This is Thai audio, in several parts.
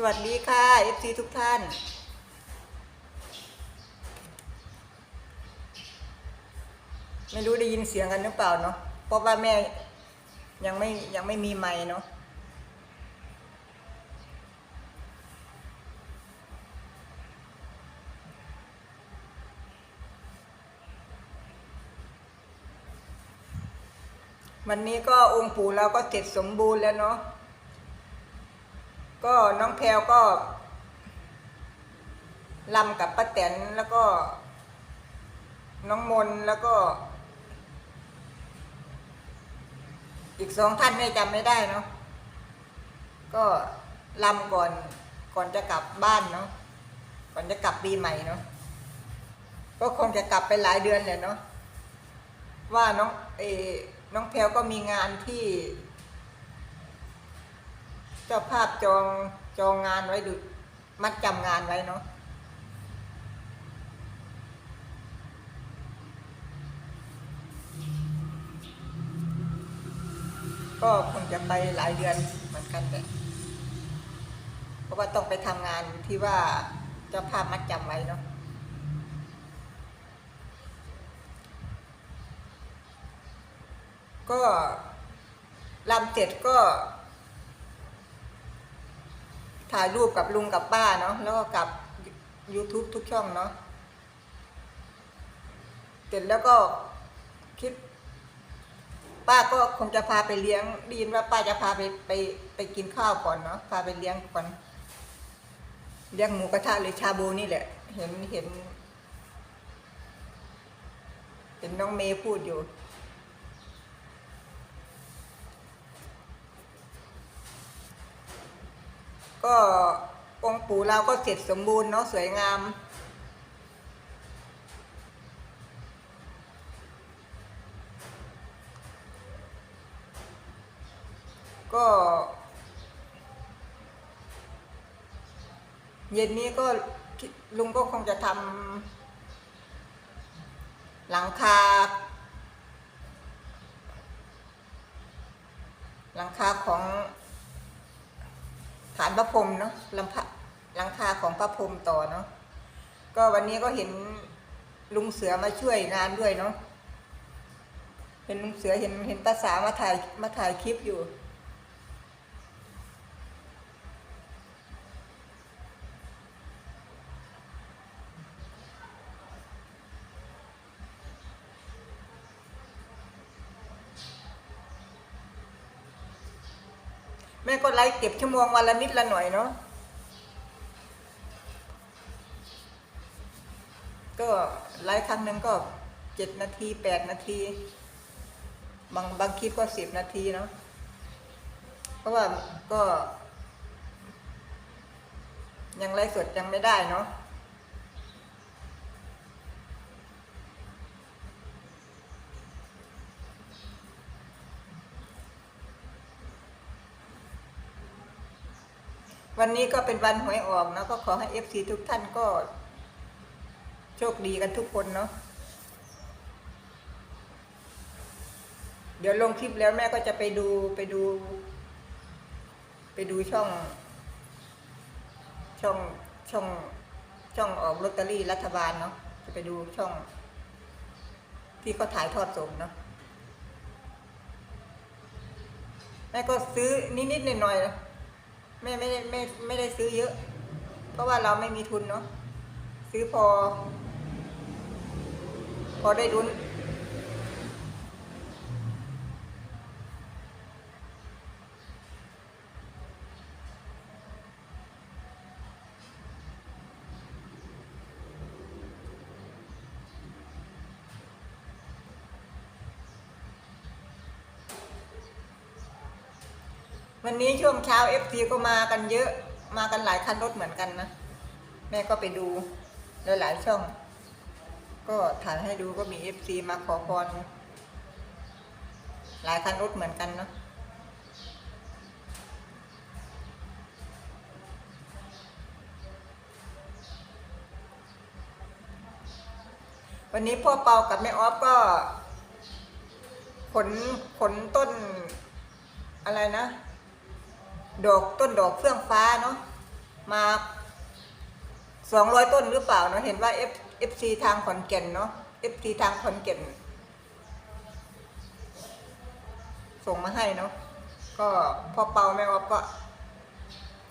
สวัสดีค่ะ FC ทุกท่าน ไม่รู้ได้ยินเสียงกันหรือเปล่าเนาะเพราะว่าแม่ยังไม่ยังไม่มีไม้เนาะวันนี้ก็องค์ปู่เราก็เสร็จสมบูรณ์แล้วเนาะ ก็น้องแพลวก็ลำกับป้าแตนแล้วก็ น้องมนแล้วก็ อีกสองท่านไม่จำไม่ได้เนาะก็ลำก่อนก่อนจะกลับบ้านเนาะก่อนจะกลับปีใหม่เนาะก็คงจะกลับไปหลายเดือนแหละเนาะว่าน้องเออน้องแพลวก็มีงานที่ เจ้าภาพจองจองงานไว้ดูมัดจำงานไว้เนาะก็คงจะไปหลายเดือนเหมือนกันแหละเพราะว่าต้องไปทำงานที่ว่าเจ้าภาพมัดจำไว้เนาะก็ลำเสร็จก็ ถ่ายรูปกับลุงกับป้าเนาะแล้วก็กับ YouTube ทุกช่องเนาะเสร็จแล้วก็คิด ป้าก็คงจะพาไปเลี้ยงได้ยินว่าป้าจะพาไปไปไปกินข้าวก่อนเนาะพาไปเลี้ยงก่อนเลี้ยงหมูกระทะหรือชาบูนี่แหละ เห็นเห็น เห็นน้องเมย์พูดอยู่ ก็องค์ปู่เราก็เสร็จสมบูรณ์เนาะสวยงาม ก็ เย็นนี้ก็ลุงก็คงจะทำหลังคา หลังคาของ ฐานพระพรมเนาะลำพะหลังคาของพระพรมต่อเนาะก็วันนี้ก็เห็นลุงเสือมาช่วยงานด้วยเนาะเห็นลุงเสือเห็นเห็นภาษามาถ่ายมาถ่ายคลิปอยู่ แม่ก็ไลฟ์เก็บชั่วโมงวันละนิดละหน่อยเนาะก็ไลฟ์ครั้งหนึ่งก็เจ็ดนาทีแปดนาที บางบางคลิปก็สิบนาทีเนาะเพราะว่าก็ ยังไลฟ์สดยังไม่ได้เนาะ วันนี้ก็เป็นวันหวยออกเนาะก็ขอให้เอฟซีทุกท่านก็ โชคดีกันทุกคนเนาะเดี๋ยวลงคลิปแล้วแม่ก็จะไปดูไปดู ไปดูช่อง ช่องช่องช่องออกลอตเตอรี่รัฐบาลเนาะจะไปดูช่อง ที่เขาถ่ายทอดสดเนาะแม่ก็ซื้อนิดๆหน่อยๆ ไม่ไม่ได้ไม่ไม่ได้ซื้อเยอะ เพราะว่าเราไม่มีทุนเนาะซื้อพอ พอได้ดุน วันนี้ช่วงเช้าเอฟซีก็มากันเยอะมากันหลายคันรถเหมือนกันนะแม่ก็ไปดูหลายๆช่อง ก็ถ่ายให้ดูก็มีเอฟซีมาขอพรหลายคันรถเหมือนกันเนาะวันนี้พ่อเปากับแม่ออฟก็ขนขนต้นอะไรนะ ดอกต้นดอกเฟื่องฟ้าเนาะมาสองร้อยต้นหรือเปล่าเนาะเห็นว่า F F C ทางขอนแก่นเนาะ F C ทางขอนแก่นส่งมาให้เนาะก็พ่อเปาแม่ว่าก็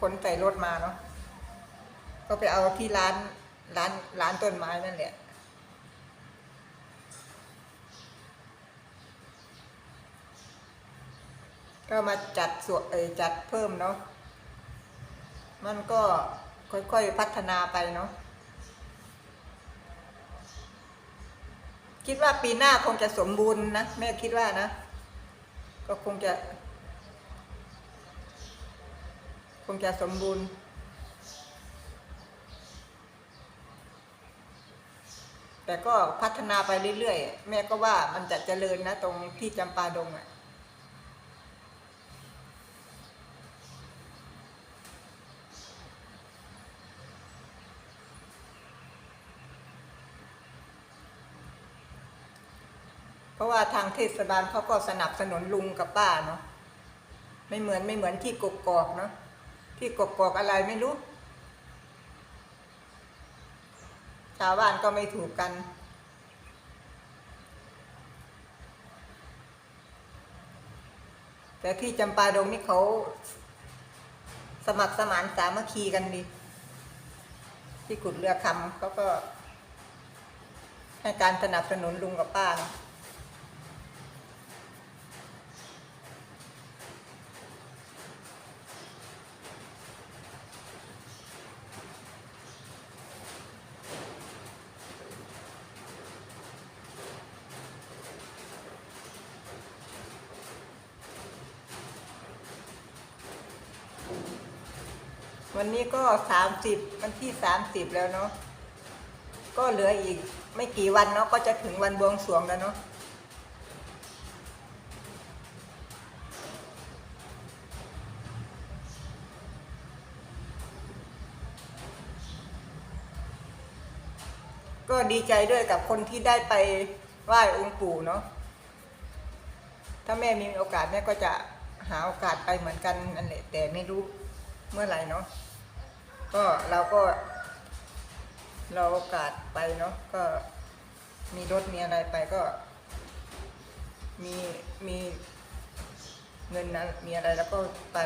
ขนใส่รถมาเนาะก็ไปเอาที่ร้านร้านร้านต้นไม้นั่นแหละ ก็มาจัดส่วเอจัดเพิ่มเนาะมันก็ค่อยๆพัฒนาไปเนาะคิดว่าปีหน้าคงจะสมบูรณ์นะแม่คิดว่านะ ก็คงจะ คงจะสมบูรณ์แต่ก็พัฒนาไปเรื่อยๆ แม่ก็ว่ามันจะเจริญนะ ตรงที่จำปาดงอะ่ะ ราะว่าทางเทศบาลเขาก็สนับสนุนลุงกับป้าเนาะไม่เหมือนไม่เหมือนที่กกอกเนาะที่กกอกอะไรไม่รู้ ชาวบ้านก็ไม่ถูกกัน แต่ที่จำปาดงนี่เขาสมัครสมานสามัคคีกันดี ที่กุดเรือคำเขาก็ให้การสนับสนุนลุงกับป้าเนาะ วันนี้ก็สามสิบวันที่สามสิบแล้วเนาะก็เหลืออีกไม่กี่วันเนาะก็จะถึงวันบวงสรวงแล้วเนาะก็ดีใจด้วยกับคนที่ได้ไปไหว้องค์ปู่เนาะถ้าแม่มีโอกาสแม่ก็จะหาโอกาสไปเหมือนกันนั่นแหละแต่ไม่รู้เมื่อไหร่เนาะ ก็เราก็เราโอกาสไปเนาะก็มีรถมีอะไรไปก็ มีมีเงินนะมีอะไรแล้วก็ไป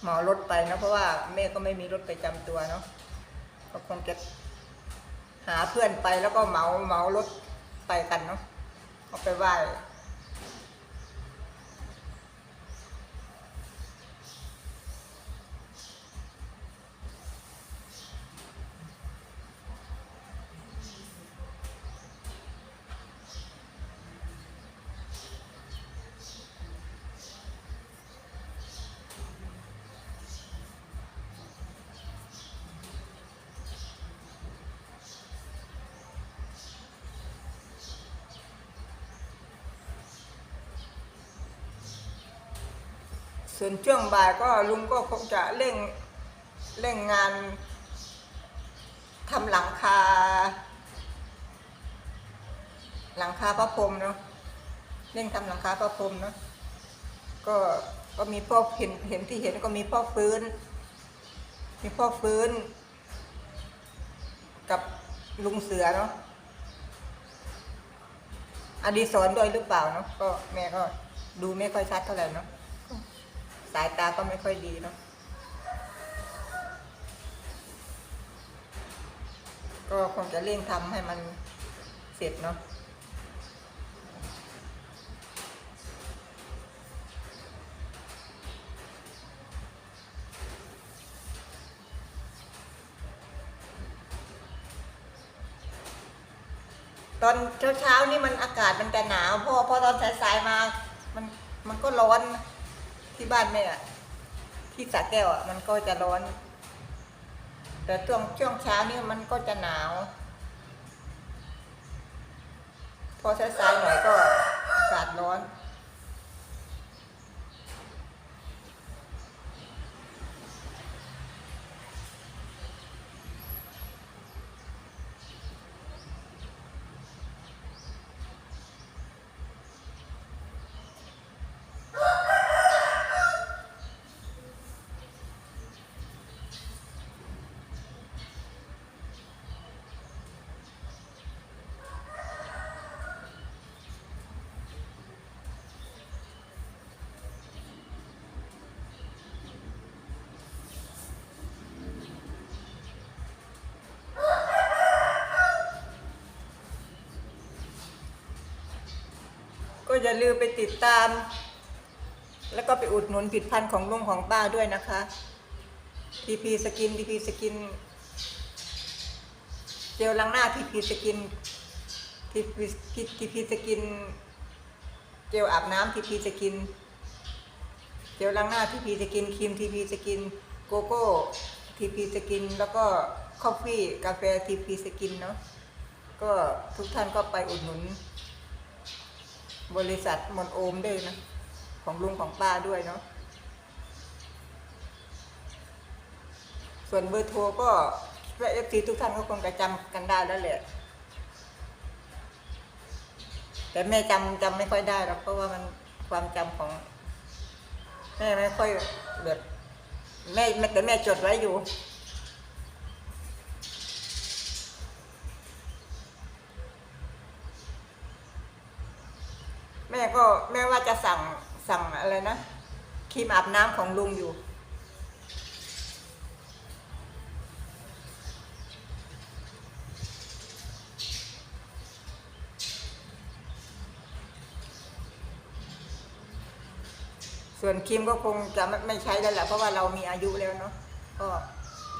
เหมารถไปเนะเพราะว่าแม่ก็ไม่มีรถประจำตัวเนาะก็คงจะหาเพื่อนไปแล้วก็เหมาเหมารถไปกันเนาะเอาไปไหว้ ส่วนช่วงบ่ายก็ลุงก็คงจะเร่งเร่งงานทำหลังคา หลังคาพระพรหมเนาะเร่งทำหลังคาพระพรหมเนาะก็ก็มีพ่อเห็นเห็นที่เห็นก็มีพ่อฟื้น มีพ่อฟื้น กับลุงเสือเนาะอดีศรด้วยหรือเปล่าเนาะก็แม่ก็ดูไม่ค่อยชัดเท่าไหร่เนาะ สายตาก็ไม่ค่อยดีเนาะก็คงจะเร่งทำให้มันเสร็จเนาะตอนเช้าๆนี่มันอากาศมันจะหนาวพอพอตอนสายๆมา มันมันก็ร้อน ที่บ้านแม่อะที่สระแก้วอะมันก็จะร้อน แต่ช่วงช่วงเช้านี่มันก็จะหนาว พอสายๆหน่อยก็อากาศร้อน ก็อย่าลืมไปติดตาม แล้วก็ไปอุดหนุนผลิดพันธ์ของลุงของป้าด้วยนะคะทีพีสกินทีพีสกินเจลล้างหน้าทีพีสกินทีพีทีพีสกิน เจลอาบน้ำทีพีสกิน เจลล้างหน้าทีพีสกินครีมทีพีสกิน โกโก้ทีพีสกิน แล้วก็คอฟฟี่กาแฟทีพีสกินเนาะก็ทุกท่านก็ไปอุดหนุน บริษัทมอนโอมด้วยนะ ของลุงของป้าด้วยเนาะส่วนเบอร์โทรก็เอฟซีทุกท่านก็คงจะจำกันได้แล้วแหละ แต่แม่จำจำไม่ค่อยได้หรอกเพราะว่ามันความจำของแม่ไม่ค่อยแบบแม่แต่แม่จดไว้อยู่ ม่ก็แม่ว่าจะสั่งสั่งอะไรนะครีมอาบน้ำของลุงอยู่ ส่วนครีมก็คงจะไม่ใช้แล้วแหละเพราะว่าเรามีอายุแล้วเนาะก็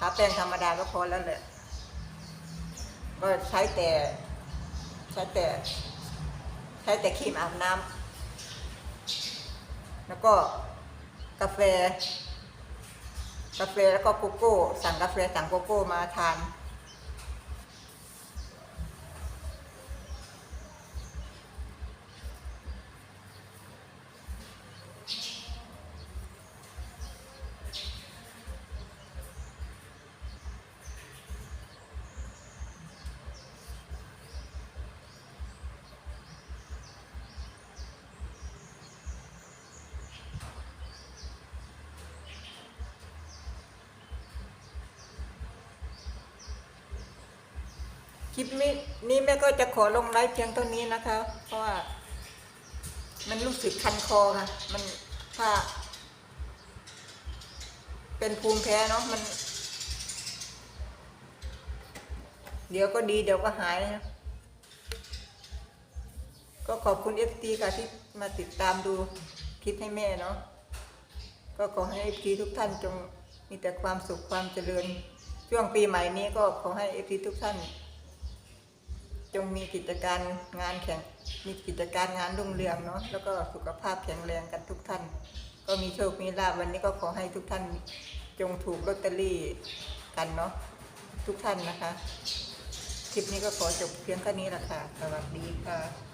ทาแป้งธรรมดาก็พอแล้วแหละก็ใช้แต่ใช้แต่ ช้แต่ครีมอาบน้ำแล้วก็กาแฟ กาแฟแล้วก็โกโก้ สั่งกาแฟสั่งโกโก้มาทาน ลิปนี้นี้แม่ก็จะขอลงไลฟ์เพียงเท่านี้นะคะ เพราะว่า มันรู้สึกคันคอค่ะ มันถ้า เป็นภูมิแพ้เนาะมัน เดี๋ยวก็ดีเดี๋ยวก็หายนะก็ขอบคุณเอฟซีค่ะที่มาติดตามดูคลิปให้แม่เนาะก็ขอให้เอฟีทุกท่านจงมีแต่ความสุขความเจริญ ช่วงปีใหม่นี้ก็ขอให้เอฟีทุกท่าน จงมีกิจการงานแข่งมีกิจการงานรุ่งเรืองเนาะแล้วก็สุขภาพแข็งแรงกันทุกท่าน ก็มีโชคมีลาบวันนี้ก็ขอให้ทุกท่านจงถูกลอตเตอรี่กันเนาะทุกท่านนะคะ คลิปนี้ก็ขอจบเพียงแค่นี้ละค่ะสวัสดีค่ะ